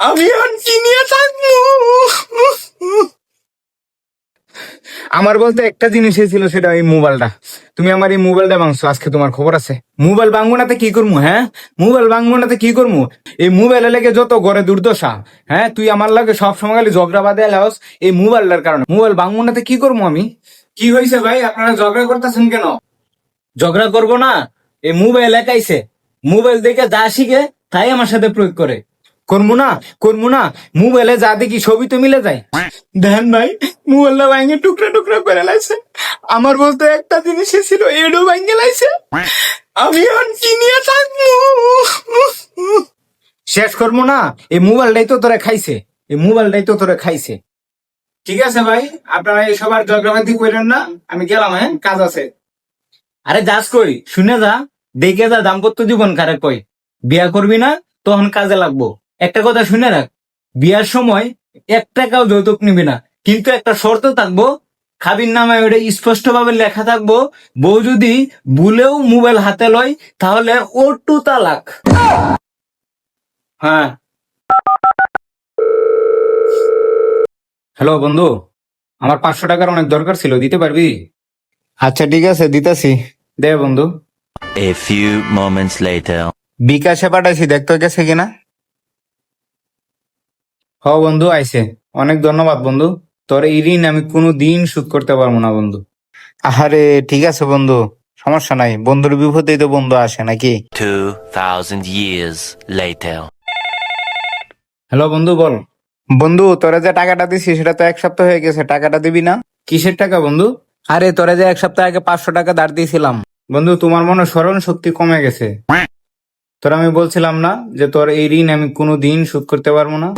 আমি নিয়ে থাকব? আমার বলতে একটা জিনিসই ছিল সেটা এই মোবাইলটা। তুমি আমার এই মোবাইলটা ভাঙছো আজকে তোমার খবর আছে। মোবাইল ভাঙবো নাতে কি করব হ্যাঁ? মোবাইল ভাঙবো নাতে কি করব? এই মোবাইলে লেগে যত ঘরে দুর্দশা হ্যাঁ? তুই আমার লাগে সব সময় খালি ঝগড়া বাদে এলাস এই মোবাইলটার কারণে। মোবাইল ভাঙবো নাতে কি করব আমি? কি হয়েছে ভাই? আপনারা ঝগড়া করতেছেন কেন? ঝগড়া করব না এই মোবাইল একাইছে। মোবাইল দেখে যা শিখে তাই আমার সাথে প্রয়োগ করে। করব না করব না। মোবাইলে যা দেখি ছবি তো মিলে যায়। দেখেন ভাই মোবাইলটা ভাঙে টুকরা টুকরা করে লাইছে। আমার বলতে একটা জিনিসই ছিল এডো ভাঙে লাইছে। আমি এখন কি নিয়ে থাকব। শেষ করব না এই মোবাইলটাই তো তোরা খাইছে। এই মোবাইলটাই তো তোরা খাইছে। ঠিক আছে ভাই আপনারা এই সবার ঝগড়াবাদি করেন না আমি গেলাম হ্যাঁ কাজ আছে। আরে যাস কই শুনে যা দেখে যা দাম্পত্য জীবন কারে কই বিয়া করবি না তখন কাজে লাগবো। একটা কথা শুনে রাখ বিয়ার সময় এক টাকাও যৌতুক নিবি না। কিন্তু একটা শর্ত থাকব খাবির নামে ওটা স্পষ্ট ভাবে লেখা থাকব বউ যদি ভুলেও মোবাইল হাতে লয় তাহলে ও টু তালাক। হ্যাঁ। হ্যালো বন্ধু আমার পাঁচশো টাকার অনেক দরকার ছিল দিতে পারবি? আচ্ছা ঠিক আছে দিতেছি। দে বন্ধু। Later. বিকাশে পাঠাইছি দেখতে গেছে কিনা। হ বন্ধু আইসে অনেক ধন্যবাদ বন্ধু। তোর এই ঋণ আমি কোনো দিন শোধ করতে পারব না বন্ধু। আরে ঠিক আছে বন্ধু সমস্যা নাই। বন্ধুর বিপদেই তো বন্ধু আসে নাকি? 2,000 years later. হ্যালো বন্ধু বল। বন্ধু তোরা যে টাকাটা দিছি সেটা তো এক সপ্তাহ হয়ে গেছে। টাকাটা দিবি না? কিসের টাকা বন্ধু? আরে তোরা যে এক সপ্তাহ আগে পাঁচশো টাকা ধার দিয়েছিলাম। বন্ধু তোমার মনে স্মরণ শক্তি কমে গেছে। তোর আমি বলছিলাম না যে তোর এই ঋণ আমি কোনো দিন শোধ করতে পারব না?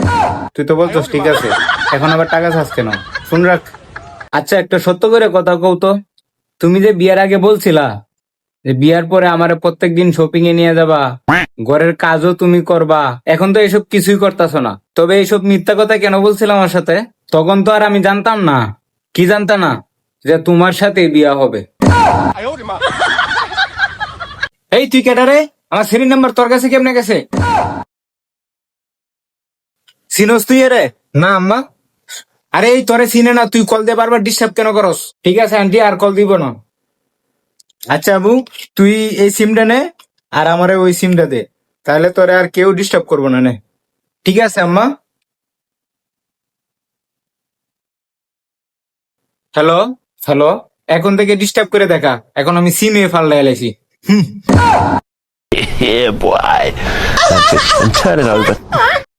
তুই তো বলছস ঠিক আছে। এখন আবার টাকা চাস কেন? শুন রাখ। আচ্ছা একটা সত্য করে কথা কও তো। তুমি যে বিয়ের আগে বলছিলা যে বিয়ার পরে আমার প্রত্যেক দিন শপিং এ নিয়ে যাবা ঘরের কাজও তুমি করবা এখন তো এসব কিছুই করতেছো না। তবে এইসব মিথ্যা কথা কেন বলছিলাম আমার সাথে? তখন তো আর আমি জানতাম না। কি জানতাম না? যে তোমার সাথে বিয়া হবে। এই তুই কেটারে আমার সিরিজ নাম্বার তোর কাছে কেমনে গেছে? সিনোস তুই রে না আম্মা। আরে এই তোরে চিনে না তুই কল দিয়ে বারবার ডিস্টার্ব কেন করস? ঠিক আছে আন্টি আর কল দিব না। আচ্ছা আবু তুই এই সিমটা নে আর আমারে ওই সিমটা দে। তাহলে তোরে আর কেউ ডিস্টার্ব করব না নে। ঠিক আছে আম্মা। হ্যালো হ্যালো এখন থেকে ডিস্টার্ব করে দেখা। এখন আমি সিমে ফাল্লা এলাইছি Yeah, boy. That's it. And turn it over.